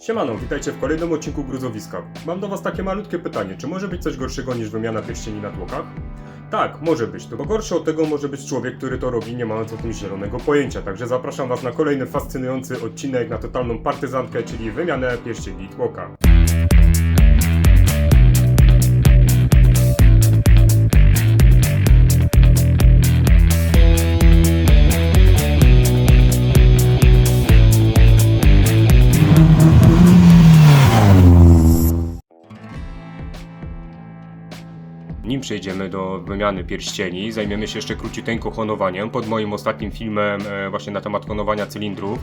Siemano, witajcie w kolejnym odcinku Gruzowiska. Mam do was takie malutkie pytanie, czy może być coś gorszego niż wymiana pierścieni na tłokach? Tak, może być, to bo gorszy od tego może być człowiek, który to robi nie mając o tym zielonego pojęcia, także zapraszam was na kolejny fascynujący odcinek na totalną partyzantkę, czyli wymianę pierścieni tłoka. Przejdziemy do wymiany pierścieni, zajmiemy się jeszcze króciuteńko honowaniem. Pod moim ostatnim filmem e, właśnie na temat honowania cylindrów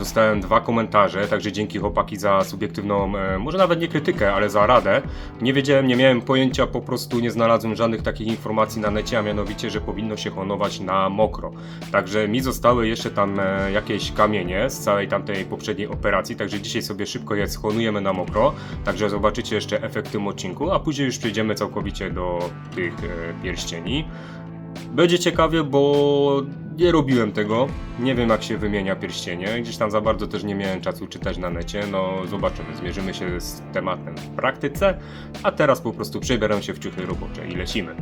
dostałem dwa komentarze, także dzięki chłopaki za subiektywną, e, może nawet nie krytykę, ale za radę. Nie wiedziałem, nie miałem pojęcia, po prostu nie znalazłem żadnych takich informacji na necie, a mianowicie, że powinno się honować na mokro. Także mi zostały jeszcze tam e, jakieś kamienie z całej tamtej poprzedniej operacji, także dzisiaj sobie szybko je schonujemy na mokro, także zobaczycie jeszcze efekt w tym odcinku, a później już przejdziemy całkowicie do tych e, pierścieni. Będzie ciekawie, bo nie robiłem tego. Nie wiem, jak się wymienia pierścienie. Gdzieś tam za bardzo też nie miałem czasu czytać na necie. No, zobaczymy. Zmierzymy się z tematem w praktyce. A teraz po prostu przebieram się w ciuchy robocze i lecimy.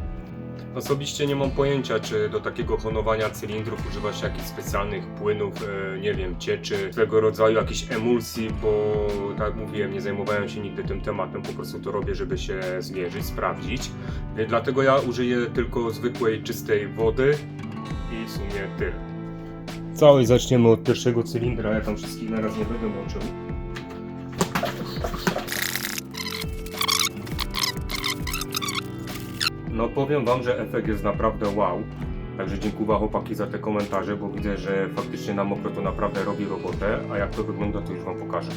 Osobiście nie mam pojęcia, czy do takiego honowania cylindrów używa się jakichś specjalnych płynów, e, nie wiem, cieczy, swego rodzaju jakichś emulsji, bo tak jak mówiłem, nie zajmowałem się nigdy tym tematem, po prostu to robię, żeby się zmierzyć, sprawdzić. E, Dlatego ja użyję tylko zwykłej, czystej wody i w sumie tyle. Całość zaczniemy od pierwszego cylindra, ja tam wszystkich na raz nie będę łączył. No powiem wam, że efekt jest naprawdę wow. Także dziękuję chłopaki za te komentarze, bo widzę, że faktycznie na mokro to naprawdę robi robotę, a jak to wygląda to już wam pokażę.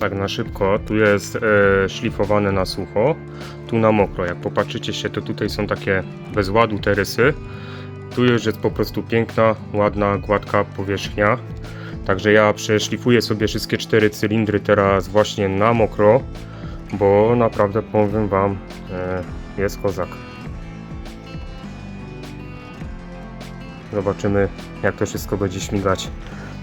Tak na szybko, tu jest e, szlifowane na sucho, tu na mokro. Jak popatrzycie się, to tutaj są takie bez ładu te rysy. Tu już jest po prostu piękna, ładna, gładka powierzchnia. Także ja przeszlifuję sobie wszystkie cztery cylindry teraz właśnie na mokro, bo naprawdę powiem wam, e, jest kozak. Zobaczymy, jak to wszystko będzie śmigać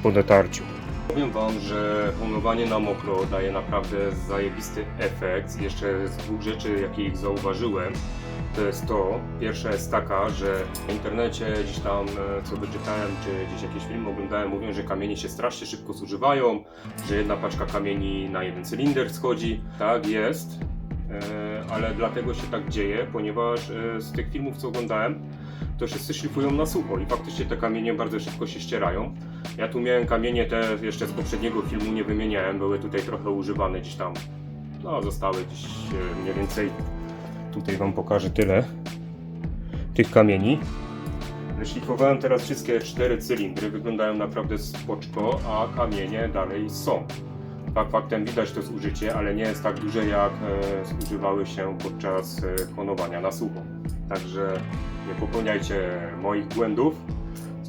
po dotarciu. Powiem Wam, że honowanie na mokro daje naprawdę zajebisty efekt. Jeszcze z dwóch rzeczy, jakich zauważyłem, to jest to. Pierwsza jest taka, że w internecie gdzieś tam, e, co wyczytałem, czy gdzieś jakieś filmy oglądałem, mówią, że kamienie się strasznie szybko zużywają, że jedna paczka kamieni na jeden cylinder schodzi. Tak jest, E, ale dlatego się tak dzieje, ponieważ e, z tych filmów, co oglądałem, to wszyscy szlifują na sucho i faktycznie te kamienie bardzo szybko się ścierają. Ja tu miałem kamienie te jeszcze z poprzedniego filmu, nie wymieniałem, były tutaj trochę używane gdzieś tam, no zostały gdzieś e, mniej więcej, tutaj Wam pokażę tyle tych kamieni. Wyszlifowałem teraz wszystkie cztery cylindry, wyglądają naprawdę spoczko, a kamienie dalej są. Fakt faktem widać to zużycie, ale nie jest tak duże jak e, zużywały się podczas e, honowania na sucho. Także nie popełniajcie moich błędów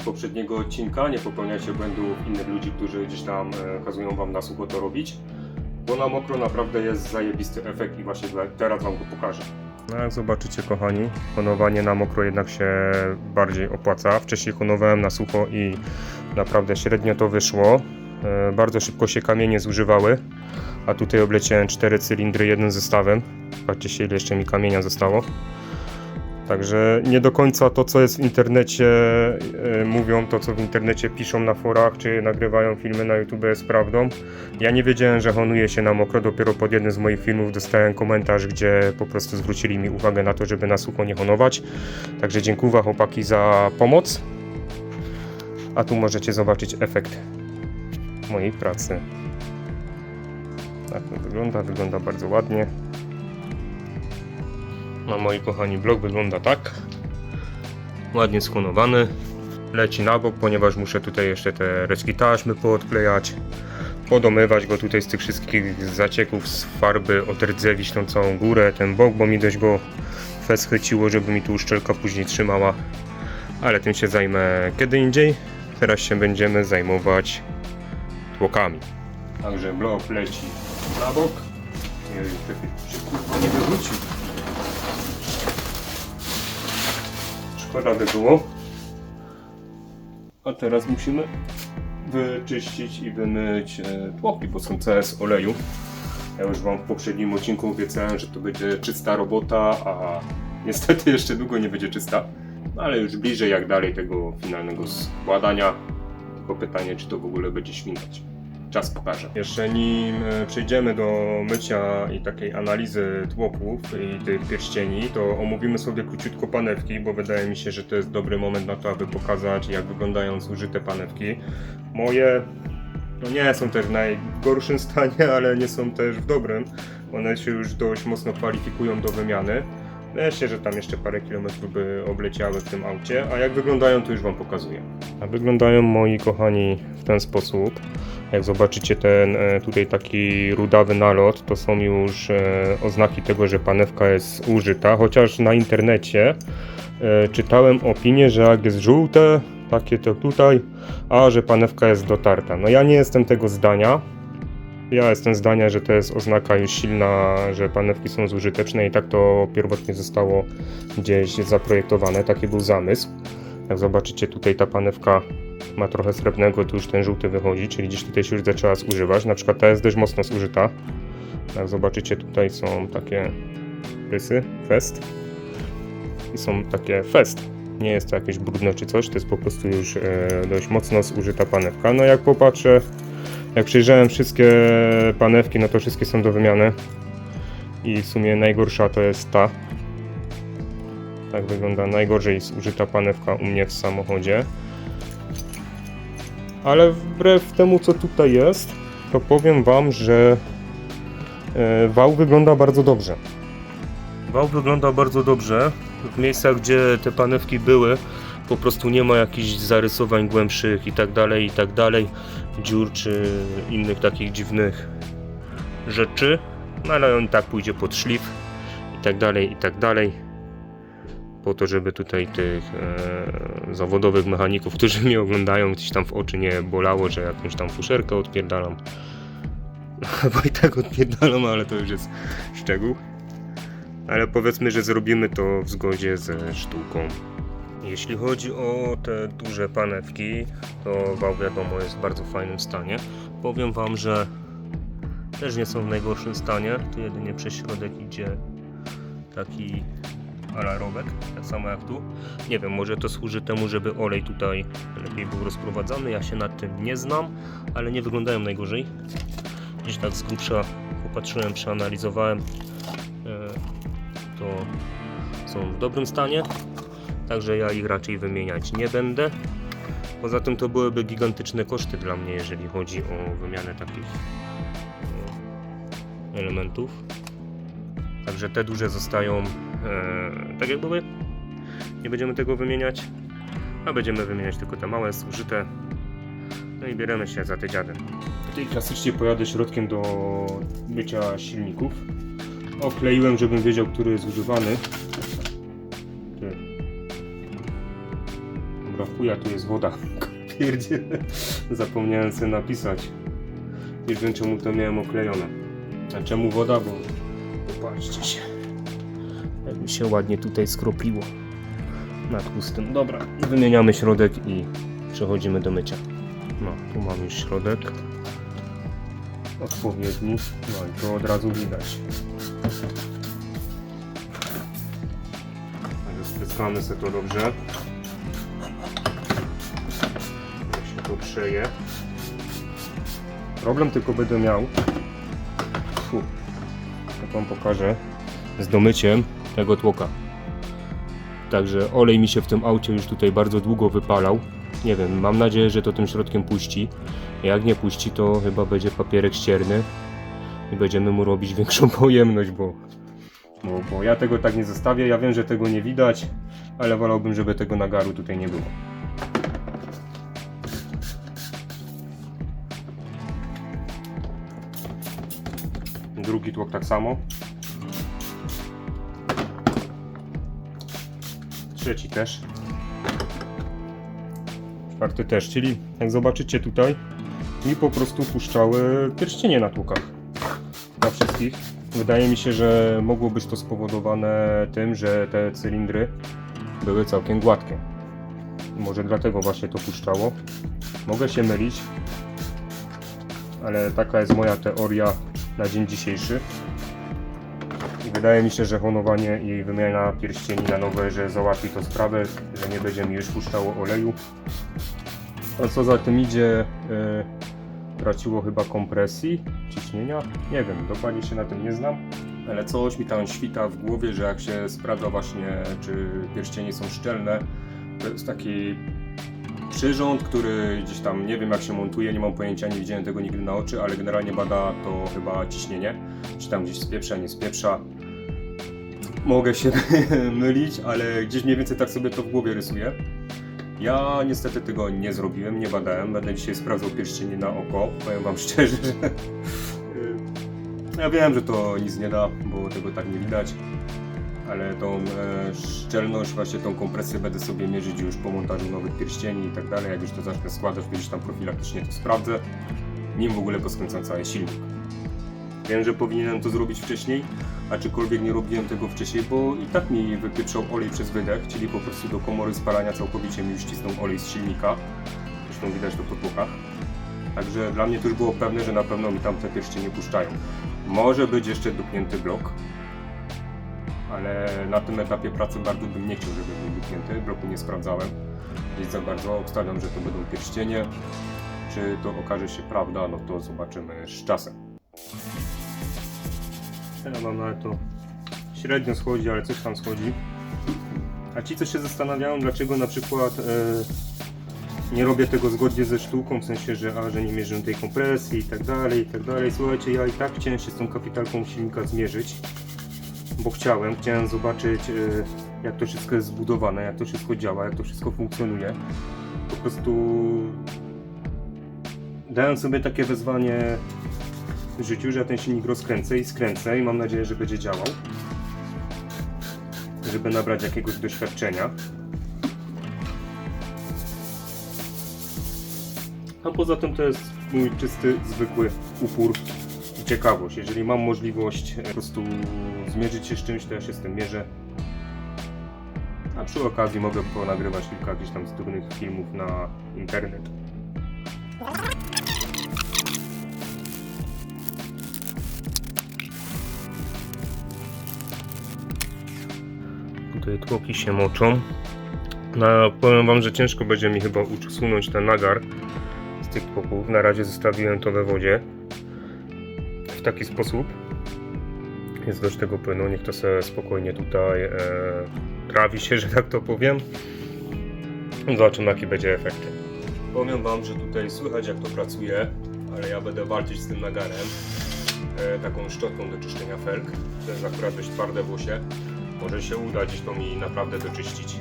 z poprzedniego odcinka, nie popełniajcie błędów innych ludzi, którzy gdzieś tam e, kazują wam na sucho to robić, bo na mokro naprawdę jest zajebisty efekt i właśnie teraz wam go pokażę. No jak zobaczycie kochani, honowanie na mokro jednak się bardziej opłaca. Wcześniej honowałem na sucho i naprawdę średnio to wyszło. E, Bardzo szybko się kamienie zużywały, a tutaj obleciałem cztery cylindry jednym zestawem. Patrzcie się ile jeszcze mi kamienia zostało. Także nie do końca to co jest w internecie e, mówią, to co w internecie piszą na forach, czy nagrywają filmy na YouTube jest prawdą. Ja nie wiedziałem, że honuje się na mokro, dopiero pod jednym z moich filmów dostałem komentarz, gdzie po prostu zwrócili mi uwagę na to, żeby na sucho nie honować. Także dziękuję chłopaki za pomoc. A tu możecie zobaczyć efekt mojej pracy. Tak to wygląda, wygląda bardzo ładnie. No moi kochani, blok wygląda tak. Ładnie schonowany. Leci na bok, ponieważ muszę tutaj jeszcze te resztki taśmy poodklejać. Podomywać go tutaj z tych wszystkich zacieków z farby, odrdzewić tą całą górę, ten bok, bo mi dość go feschyciło, żeby mi tu uszczelka później trzymała. Ale tym się zajmę kiedy indziej. Teraz się będziemy zajmować tłokami. Także blok leci na bok. Nie się kurwa nie wywrócił. Szkoda by było. A teraz musimy wyczyścić i wymyć e, tłoki, bo są CS oleju. Ja już Wam w poprzednim odcinku obiecałem, że to będzie czysta robota, a niestety jeszcze długo nie będzie czysta. No, ale już bliżej jak dalej tego finalnego składania. Tylko pytanie, czy to w ogóle będzie śmigać. Czas pokaże. Jeszcze nim e, przejdziemy do mycia i takiej analizy tłoków i tych pierścieni, to omówimy sobie króciutko panewki, bo wydaje mi się, że to jest dobry moment na to, aby pokazać, jak wyglądają zużyte panewki. Moje no nie są też w najgorszym stanie, ale nie są też w dobrym. One się już dość mocno kwalifikują do wymiany. Myślę, że tam jeszcze parę kilometrów by obleciały w tym aucie, a jak wyglądają to już Wam pokazuję. A wyglądają moi kochani w ten sposób. Jak zobaczycie ten e, tutaj taki rudawy nalot, to są już e, oznaki tego, że panewka jest użyta, chociaż na internecie e, czytałem opinię, że jak jest żółte, takie to tutaj, a że panewka jest dotarta. No ja nie jestem tego zdania. Ja jestem zdania, że to jest oznaka już silna, że panewki są zużyteczne i tak to pierwotnie zostało gdzieś zaprojektowane, taki był zamysł. Jak zobaczycie tutaj ta panewka ma trochę srebrnego, tu już ten żółty wychodzi, czyli gdzieś tutaj się już zaczęła zużywać. Na przykład ta jest dość mocno zużyta. Jak zobaczycie tutaj są takie rysy, fest. I są takie fest. Nie jest to jakieś brudne czy coś, to jest po prostu już e, dość mocno zużyta panewka. No jak popatrzę, jak przejrzałem wszystkie panewki, no to wszystkie są do wymiany. I w sumie najgorsza to jest ta. Tak wygląda najgorzej zużyta panewka u mnie w samochodzie. Ale wbrew temu co tutaj jest, to powiem Wam, że e, wał wygląda bardzo dobrze. Wał wygląda bardzo dobrze. W miejscach, gdzie te panewki były, po prostu nie ma jakichś zarysowań głębszych i tak dalej, i tak dalej, dziur czy innych takich dziwnych rzeczy. No ale on i tak pójdzie pod szlif i tak dalej, i tak dalej. Po to, żeby tutaj tych e, zawodowych mechaników, którzy mnie oglądają, gdzieś tam w oczy nie bolało, że jakąś tam fuszerkę odpierdalam. Bo i tak odpierdalam, ale to już jest szczegół. Ale powiedzmy, że zrobimy to w zgodzie ze sztuką. Jeśli chodzi o te duże panewki, to wał wiadomo jest w bardzo fajnym stanie. Powiem Wam, że też nie są w najgorszym stanie. Tu jedynie przez środek idzie taki alarowek, tak samo jak tu. Nie wiem, może to służy temu, żeby olej tutaj lepiej był rozprowadzany. Ja się nad tym nie znam, ale nie wyglądają najgorzej. Gdzieś tak z grubsza popatrzyłem, przeanalizowałem. E, to są w dobrym stanie, także ja ich raczej wymieniać nie będę. Poza tym to byłyby gigantyczne koszty dla mnie, jeżeli chodzi o wymianę takich e, elementów. Także te duże zostają e, tak jak były. Nie będziemy tego wymieniać, a będziemy wymieniać tylko te małe, zużyte. No i bierzemy się za te dziady. Tutaj klasycznie pojadę środkiem do mycia silników. Okleiłem, żebym wiedział, który jest używany. Chuja, tu jest woda. Pierdzie. Zapomniałem sobie napisać. Nie wiem, czemu to miałem oklejone. A czemu woda? Bo popatrzcie się. Jakby się ładnie tutaj skropiło. Na tłustym. Dobra, wymieniamy środek i przechodzimy do mycia. No, tu mam już środek. Odpowiedni. No i to od razu widać. Spryskamy sobie to dobrze. Przeje. Problem tylko będę miał. Jak wam pokażę. Z domyciem tego tłoka. Także olej mi się w tym aucie już tutaj bardzo długo wypalał. Nie wiem, mam nadzieję, że to tym środkiem puści. Jak nie puści, to chyba będzie papierek ścierny i będziemy mu robić większą pojemność, bo, bo, bo ja tego tak nie zostawię. Ja wiem, że tego nie widać, ale wolałbym, żeby tego nagaru tutaj nie było. Drugi tłok tak samo. Trzeci też. Czwarty też, czyli jak zobaczycie tutaj, mi po prostu puszczały pierścienie na tłukach. Na wszystkich. Wydaje mi się, że mogło być to spowodowane tym, że te cylindry były całkiem gładkie. Może dlatego właśnie to puszczało. Mogę się mylić, ale taka jest moja teoria na dzień dzisiejszy. I wydaje mi się, że honowanie i wymiana pierścieni na nowe, że załatwi to sprawę, że nie będzie mi już puszczało oleju. A co za tym idzie, e, traciło chyba kompresji, ciśnienia. Nie wiem, dokładnie się na tym nie znam, ale coś mi tam świta w głowie, że jak się sprawdza właśnie, czy pierścienie są szczelne, to jest taki przyrząd, który gdzieś tam nie wiem jak się montuje, nie mam pojęcia, nie widziałem tego nigdy na oczy, ale generalnie bada to chyba ciśnienie, czy tam gdzieś spieprza, nie spieprza. Mogę się mylić, ale gdzieś mniej więcej tak sobie to w głowie rysuję. Ja niestety tego nie zrobiłem, nie badałem. Będę dzisiaj sprawdzał pierścienie na oko. Powiem wam szczerze, że ja wiem, że to nic nie da, bo tego tak nie widać. Ale tą e, szczelność, właśnie tą kompresję będę sobie mierzyć już po montażu nowych pierścieni i tak dalej. Jak już to zacznę składać, gdzieś tam profilaktycznie to sprawdzę. Nim w ogóle poskręcam cały silnik. Wiem, że powinienem to zrobić wcześniej, aczkolwiek nie robiłem tego wcześniej, bo i tak mi wypieprzał olej przez wydech, czyli po prostu do komory spalania całkowicie mi już olej z silnika. Zresztą widać to po tłokach. Także dla mnie to już było pewne, że na pewno mi tam te pierścienie puszczają. Może być jeszcze dupnięty blok, ale na tym etapie pracy bardzo bym nie chciał, żeby był dupnięty. Bloku nie sprawdzałem nic za bardzo. Obstawiam, że to będą pierścienie. Czy to okaże się prawda, no to zobaczymy z czasem. Ja mam na to średnio schodzi, ale coś tam schodzi. A ci, co się zastanawiają, dlaczego na przykład e, nie robię tego zgodnie ze sztuką, w sensie, że, a, że nie mierzę tej kompresji i tak dalej, i tak dalej. Słuchajcie, ja i tak chciałem się z tą kapitalką silnika zmierzyć, bo chciałem, chciałem zobaczyć e, jak to wszystko jest zbudowane, jak to wszystko działa, jak to wszystko funkcjonuje. Po prostu dałem sobie takie wyzwanie w życiu, że ja ten silnik rozkręcę i skręcę i mam nadzieję, że będzie działał. Żeby nabrać jakiegoś doświadczenia. A poza tym to jest mój czysty, zwykły upór ciekawość. Jeżeli mam możliwość e, po prostu zmierzyć się z czymś, to ja się z tym mierzę. A przy okazji mogę ponagrywać kilka jakichś tam zdurnych filmów na internet. Tutaj tłoki się moczą. No, powiem wam, że ciężko będzie mi chyba usunąć ten nagar z tych tłoków. Na razie zostawiłem to we wodzie. Taki sposób. Jest dość tego płynu. Niech to sobie spokojnie tutaj e, trawi się, że tak to powiem. Zobaczymy jaki będzie efekt. Powiem wam, że tutaj słychać jak to pracuje, ale ja będę walczyć z tym nagarem. E, taką szczotką do czyszczenia felg. To jest akurat dość twarde włosie. Może się uda gdzieś to mi naprawdę doczyścić.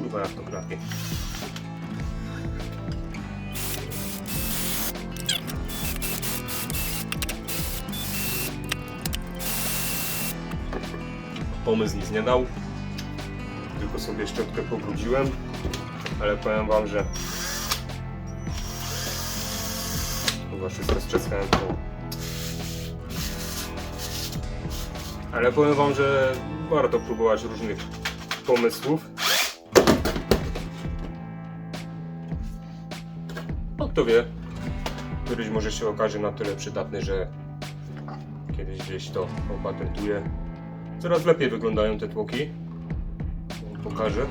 Kurwa jak to klapie. Pomysł nic nie dał. Tylko sobie szczotkę pobrudziłem. Ale powiem wam, że Chyba wszystko strzaskałem po Ale powiem wam, że warto próbować różnych pomysłów. No kto wie, któryś może się okaże na tyle przydatny, że kiedyś gdzieś to opatentuję. Coraz lepiej wyglądają te tłoki. Pokażę.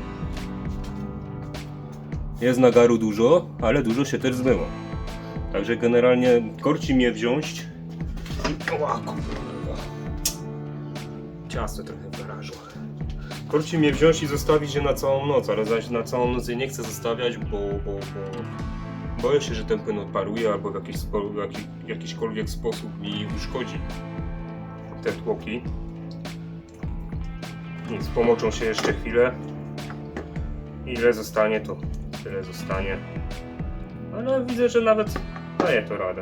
Jest nagaru dużo, ale dużo się też zmyło. Także generalnie korci mnie wziąć. Ła. Ciasto trochę wyrażło. Korci mnie wziąć i zostawić je na całą noc, ale zaś na całą noc je nie chcę zostawiać, bo, bo, bo boję się, że ten płyn odparuje albo w jakiś, w jaki, jakiśkolwiek sposób mi uszkodzi te tłoki. Więc pomoczą się jeszcze chwilę. Ile zostanie, to tyle zostanie. Ale widzę, że nawet daje to radę.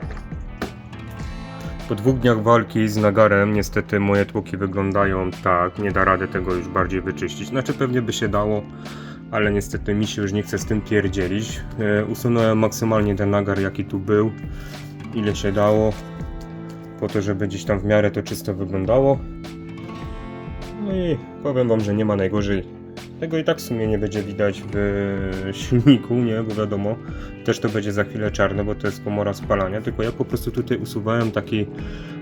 Po dwóch dniach walki z nagarem niestety moje tłoki wyglądają tak, nie da rady tego już bardziej wyczyścić. Znaczy pewnie by się dało, ale niestety mi się już nie chce z tym pierdzielić. E, usunąłem maksymalnie ten nagar jaki tu był, ile się dało, po to żeby gdzieś tam w miarę to czysto wyglądało. I powiem wam, że nie ma najgorzej Tego i tak w sumie nie będzie widać w silniku, nie? Bo wiadomo, też to będzie za chwilę czarne, bo to jest komora spalania. Tylko ja po prostu tutaj usuwałem taki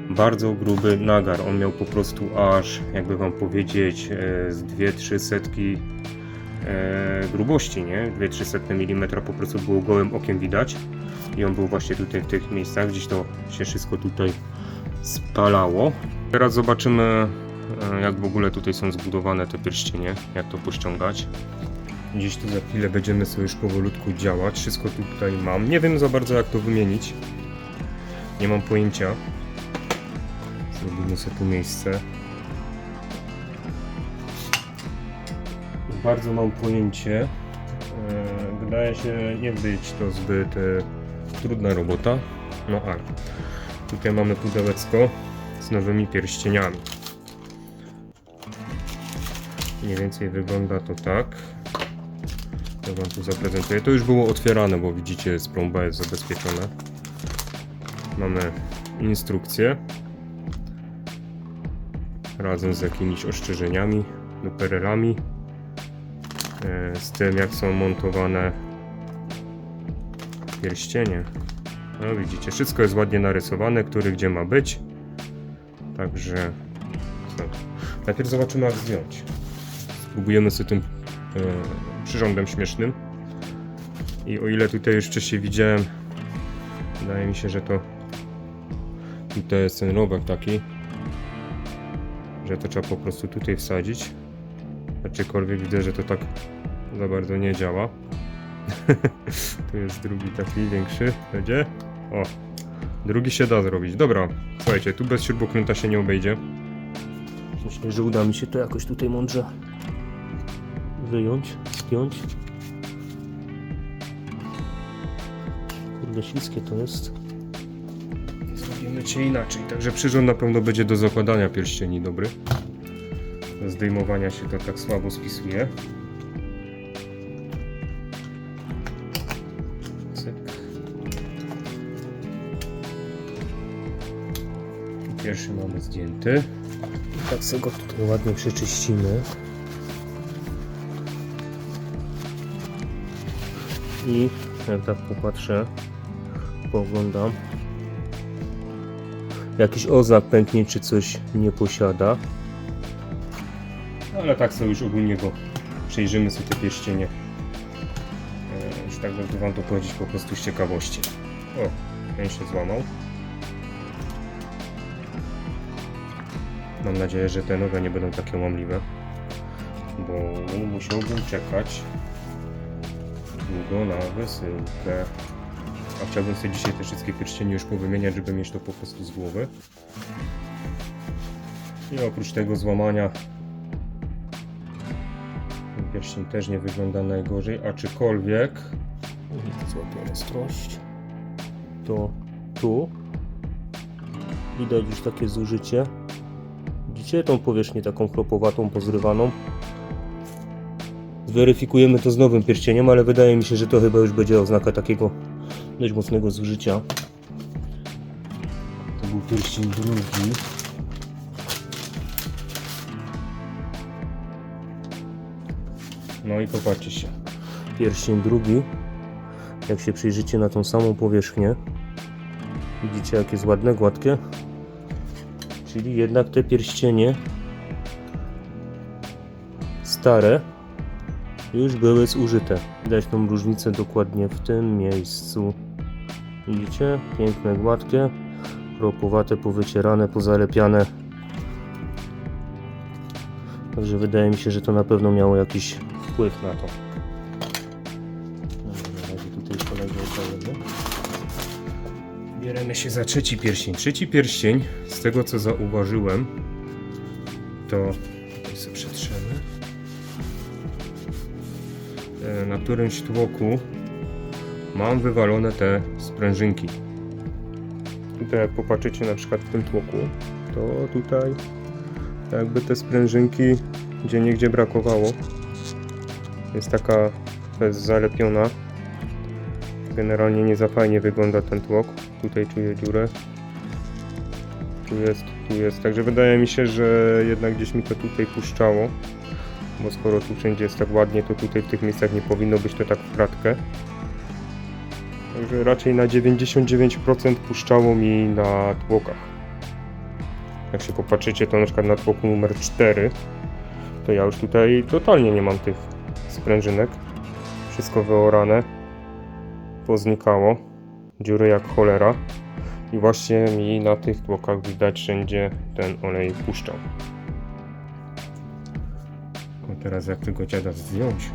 bardzo gruby nagar. On miał po prostu aż, jakby wam powiedzieć, e, z 2-3 setki e, grubości, nie? 2-3 mm po prostu było gołym okiem widać. I on był właśnie tutaj w tych miejscach, gdzieś to się wszystko tutaj spalało. Teraz zobaczymy, jak w ogóle tutaj są zbudowane te pierścienie, jak to pościągać. Gdzieś tu za chwilę będziemy sobie już powolutku działać. Wszystko tutaj mam. Nie wiem za bardzo, jak to wymienić. Nie mam pojęcia. Zrobimy sobie tu miejsce. Bardzo mam pojęcie. E, Wydaje się nie być to zbyt e, trudna robota. No ale tutaj mamy pudełeczko z nowymi pierścieniami. Mniej więcej wygląda to tak. Ja wam tu zaprezentuję. To już było otwierane, bo widzicie, z jest zabezpieczone. Mamy instrukcję razem z jakimiś ostrzeżeniami, duperelami, e, z tym jak są montowane pierścienie. No widzicie, wszystko jest ładnie narysowane, który gdzie ma być. Także co? Najpierw zobaczymy jak zdjąć. Spróbujemy sobie tym e, przyrządem śmiesznym. I o ile tutaj już wcześniej widziałem, wydaje mi się, że to tutaj jest ten robek taki, że to trzeba po prostu tutaj wsadzić. Aczkolwiek widzę, że to tak za bardzo nie działa. tu jest drugi taki większy, będzie. O, drugi się da zrobić. Dobra, słuchajcie, tu bez śrubokręta się nie obejdzie. Myślę, że uda mi się to jakoś tutaj mądrze wyjąć, spiąć. Kurde, śliskie to jest. Zrobimy cię inaczej, także przyrząd na pewno będzie do zakładania pierścieni dobry. Do zdejmowania się to tak słabo spisuje. Cyk. Pierwszy mamy zdjęty. I tak sobie go tutaj ładnie przeczyścimy. I tak popatrzę, pooglądam, jakiś oznak pęknięć czy coś nie posiada. Ale tak sobie już ogólnie go przejrzymy sobie te pierścienie. E, Już tak bym wam to powiedzieć po prostu z ciekawości. O, ten się złamał. Mam nadzieję, że te nowe nie będą takie łamliwe. Bo musiałbym czekać długo na wysyłkę. A chciałbym sobie dzisiaj te wszystkie pierścienie już powymieniać, żeby mieć to po prostu z głowy. I oprócz tego złamania ten pierścień też nie wygląda najgorzej, aczkolwiek nie złapię ostrość. To tu. Widać już takie zużycie. Widzicie tą powierzchnię taką chropowatą, pozrywaną Zweryfikujemy to z nowym pierścieniem, ale wydaje mi się, że to chyba już będzie oznaka takiego dość mocnego zużycia. To był pierścień drugi. No i popatrzcie się. Pierścień drugi. Jak się przyjrzycie na tą samą powierzchnię, widzicie jakie jest ładne, gładkie. Czyli jednak te pierścienie stare już były zużyte. Widać tą różnicę dokładnie w tym miejscu. Widzicie? Piękne, gładkie, kropowate, powycierane, pozalepiane. Także wydaje mi się, że to na pewno miało jakiś wpływ na to. Na razie tutaj. Bierzemy się za trzeci pierścień. Trzeci pierścień, z tego co zauważyłem, to na którymś tłoku mam wywalone te sprężynki. Tutaj jak popatrzycie na przykład w tym tłoku, to tutaj jakby te sprężynki gdzie niegdzie brakowało. Jest taka, zalepiona. Generalnie nie za fajnie wygląda ten tłok. Tutaj czuję dziurę. Tu jest, tu jest. Także wydaje mi się, że jednak gdzieś mi to tutaj puszczało. Bo skoro tu wszędzie jest tak ładnie, to tutaj w tych miejscach nie powinno być to tak w kratkę. Także raczej na 99% puszczało mi na tłokach. Jak się popatrzycie, to na przykład na tłoku numer 4, to ja już tutaj totalnie nie mam tych sprężynek. Wszystko wyorane, poznikało, dziury jak cholera. I właśnie mi na tych tłokach widać wszędzie ten olej puszczał. Teraz jak tego dziada zdjąć?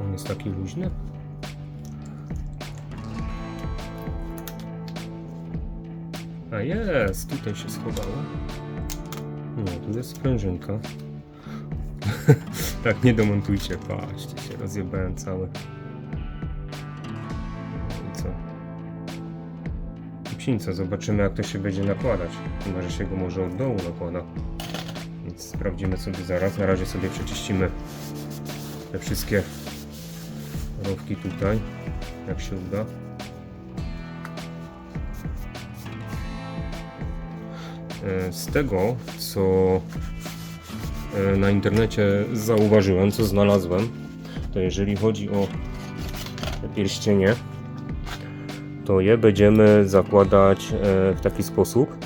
On jest taki luźny? A jest, tutaj się schowało. Nie, tu jest sprężynka. tak, nie demontujcie, patrzcie się, rozjebałem cały. Psińca, zobaczymy jak to się będzie nakładać. Chyba, że się go może od dołu nakłada. Więc sprawdzimy sobie zaraz. Na razie sobie przeczyścimy te wszystkie rowki tutaj, jak się uda. E, Z tego, co e, na internecie zauważyłem, co znalazłem, to jeżeli chodzi o pierścienie, to je będziemy zakładać e, w taki sposób,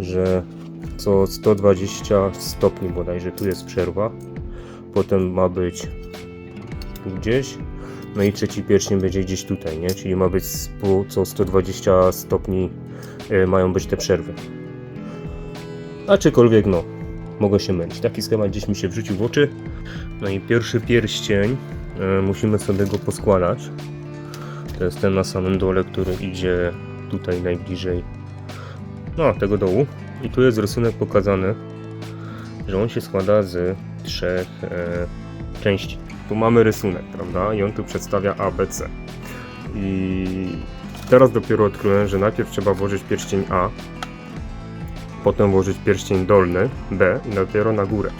że co 120 stopni bodajże tu jest przerwa, potem ma być gdzieś, no i trzeci pierścień będzie gdzieś tutaj, nie? Czyli ma być co 120 stopni e, mają być te przerwy. Aczkolwiek no, mogę się mylić. Taki schemat gdzieś mi się wrzucił w oczy. No i pierwszy pierścień, e, musimy sobie go poskładać. To jest ten na samym dole, który idzie tutaj najbliżej no, tego dołu. I tu jest rysunek pokazany, że on się składa z trzech e, części. Tu mamy rysunek, prawda? I on tu przedstawia A, B, C. I teraz dopiero odkryłem, że najpierw trzeba włożyć pierścień A, potem włożyć pierścień dolny B i dopiero na górę.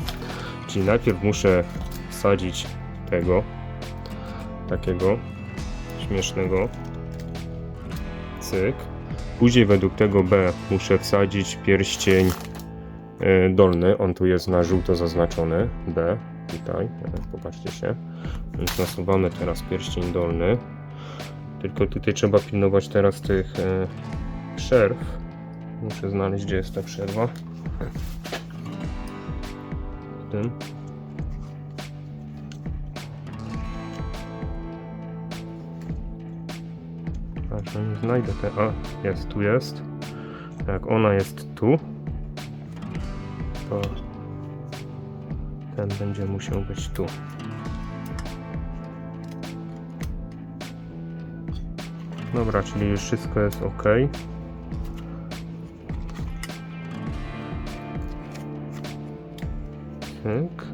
Czyli najpierw muszę wsadzić tego, takiego śmiesznego, cyk. Później według tego B muszę wsadzić pierścień e, dolny, on tu jest na żółto zaznaczony, B, tutaj, e, popatrzcie się. Więc nasuwamy teraz pierścień dolny. Tylko tutaj trzeba pilnować teraz tych e, przerw. Muszę znaleźć, gdzie jest ta przerwa. W tym. Znajdę te. A, jest, tu jest. Jak ona jest tu, to ten będzie musiał być tu. Dobra, czyli już wszystko jest ok. Tyk.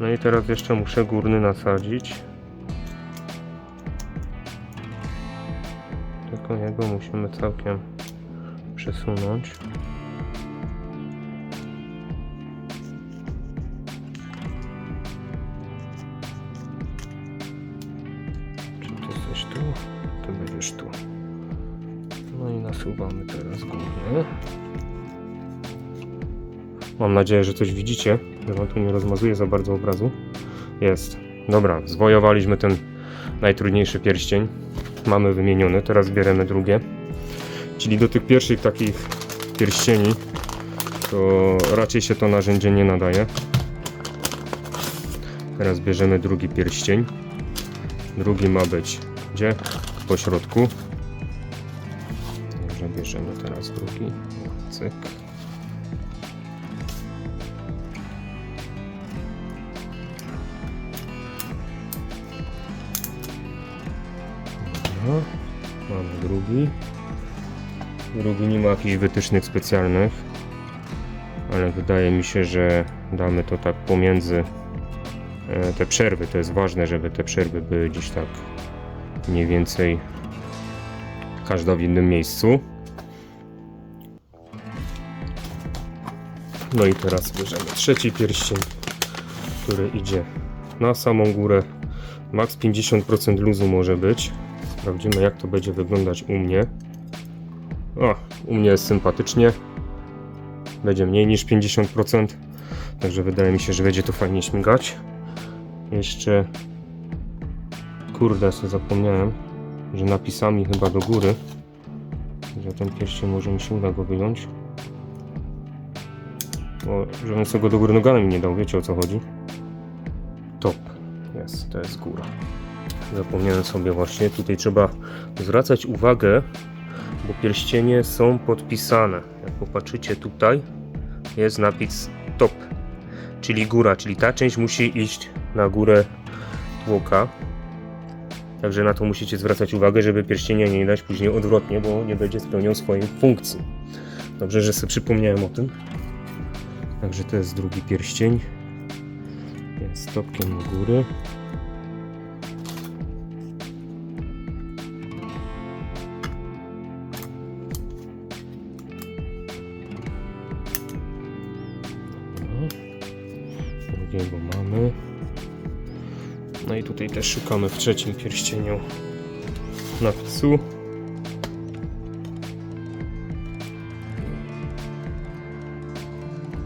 No i teraz jeszcze muszę górny nasadzić. Musimy całkiem przesunąć. Czy ty jesteś tu? Ty będziesz tu. No i nasuwamy teraz górny. Mam nadzieję, że coś widzicie, że wam tu nie rozmazuje za bardzo obrazu. Jest. Dobra, zwojowaliśmy ten najtrudniejszy pierścień. Mamy wymieniony, teraz bierzemy drugie. Czyli do tych pierwszych takich pierścieni to raczej się to narzędzie nie nadaje. Teraz bierzemy drugi pierścień. Drugi ma być gdzie? Po środku. Także bierzemy teraz drugi. Cyk. Drugi. Drugi nie ma jakichś wytycznych specjalnych, ale wydaje mi się, że damy to tak pomiędzy e, te przerwy. To jest ważne, żeby te przerwy były gdzieś tak mniej więcej każda w innym miejscu. No i teraz bierzemy trzeci pierścień, który idzie na samą górę. Max 50% luzu może być. Sprawdzimy jak to będzie wyglądać u mnie. O, u mnie jest sympatycznie. będzie mniej niż 50%. Także wydaje mi się, że będzie to fajnie śmigać. Jeszcze kurde, sobie zapomniałem, że napisami chyba do góry, ten pierścień może mi się uda go wyjąć. Bo żebym sobie go do góry nogami nie dał, wiecie o co chodzi. Top. To jest góra. Zapomniałem sobie właśnie, tutaj trzeba zwracać uwagę, bo pierścienie są podpisane. Jak popatrzycie tutaj, jest napis top, czyli góra, czyli ta część musi iść na górę tłoka. Także na to musicie zwracać uwagę, żeby pierścienia nie dać później odwrotnie, bo nie będzie spełniał swojej funkcji. Dobrze, że sobie przypomniałem o tym. Także to jest drugi pierścień. Jest topkiem do góry. Drugiego mamy. No i tutaj też szukamy w trzecim pierścieniu napisu.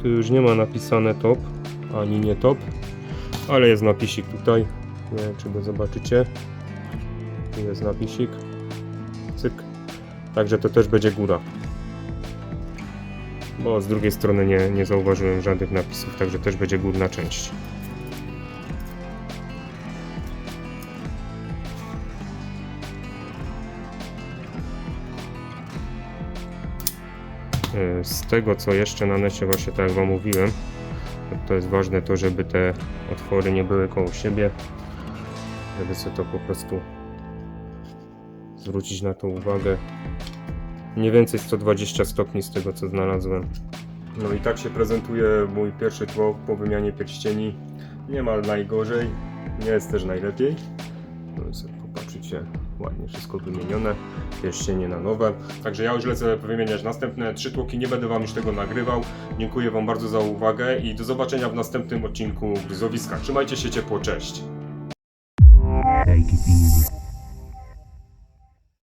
Tu już nie ma napisane top, ani nie top, ale jest napisik tutaj. Nie wiem, czy go zobaczycie. Jest napisik. Cyk. Także to też będzie góra. Bo z drugiej strony nie, nie zauważyłem żadnych napisów, także też będzie górna część. E, Z tego co jeszcze na necie, właśnie tak jak Wam mówiłem, to jest ważne to, żeby te otwory nie były koło siebie, żeby sobie to po prostu zwrócić na to uwagę. Mniej więcej 120 stopni z tego co znalazłem. No i tak się prezentuje mój pierwszy tłok po wymianie pierścieni. Nie ma najgorzej, nie jest też najlepiej. No i sobie popatrzycie, ładnie wszystko wymienione, pierścienie na nowe. Także ja już lecę wymieniać następne trzy tłoki, nie będę Wam już tego nagrywał. Dziękuję Wam bardzo za uwagę i do zobaczenia w następnym odcinku Gryzowiska. Trzymajcie się ciepło, cześć!